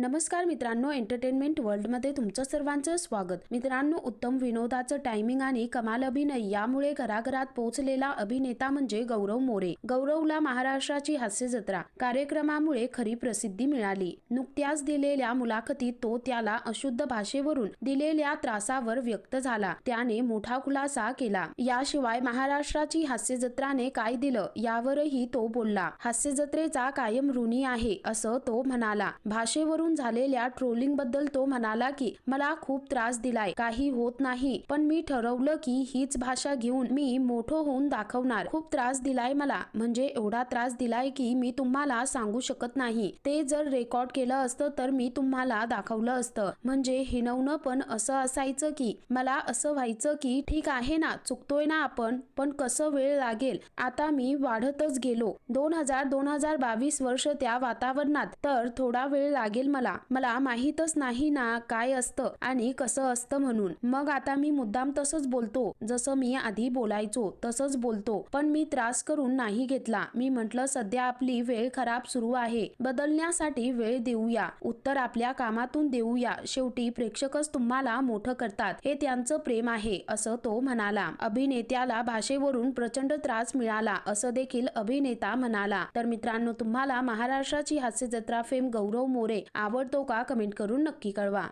नमस्कार मित्रांनो एंटरटेनमेंट वर्ल्डमध्ये तुमचं सर्वांचं स्वागत. मित्रांनो उत्तम विनोदाचं टायमिंग आणि कमाल अभिनय यामुळे घराघरात पोहोचलेला अभिनेता म्हणजे गौरव मोरे. गौरवला महाराष्ट्राची हास्य जत्रा कार्यक्रमामुळे खरी प्रसिद्धी मिळाली. नुकत्याच दिलेल्या मुलाखतीत तो त्याला अशुद्ध भाषेवरून दिलेल्या त्रासावर व्यक्त झाला. त्याने मोठा खुलासा केला. याशिवाय महाराष्ट्राची हास्य जत्राने काय दिलं यावरही तो बोलला. हास्य जत्रेचा कायम ऋणी आहे असं तो म्हणाला. भाषेवरून झालेल्या ट्रोलिंगबद्दल तो म्हणाला की मला खूप त्रास दिलाय काही होत नाही पण मी ठरवलं की हीच भाषा घेऊन मी मोठं होऊन दाखवणार. खूप त्रास दिलाय मला म्हणजे एवढा त्रास दिलाय की मी तुम्हाला सांगू शकत नाही. ते जर रेकॉर्ड केलं असतं तर मी तुम्हाला दाखवलं असतं. म्हणजे हिनवणं पण असं असायचं की मला असं व्हायचं की ठीक आहे ना चुकतोय ना आपण पण कसं वेळ लागेल? आता मी वाढतच गेलो. दोन हजार दोन हजार बावीस वर्ष त्या वातावरणात तर थोडा वेळ लागेल मला. मला माहीतच नाही ना काय असतं आणि कसं असतं म्हणून. मग आता मी मुद्दाम तसंच बोलतो. जसं मी आधी बोलायचो तसंच बोलतो. पण मी त्रास करून नाही घेतला. मी म्हंटल सध्या आपली वेळ खराब सुरू आहे. बदलण्यासाठी वेळ देऊया. उत्तर आपल्या कामातून देऊया. शेवटी प्रेक्षकच तुम्हाला मोठं करतात. हे त्यांचं प्रेम आहे असं तो म्हणाला. अभिनेत्याला भाषेवरून प्रचंड त्रास मिळाला असं देखील अभिनेता म्हणाला. तर मित्रांनो तुम्हाला महाराष्ट्राची हास्य जत्रा फेम गौरव मोरे आवडतो का कमेंट करून नक्की कळवा.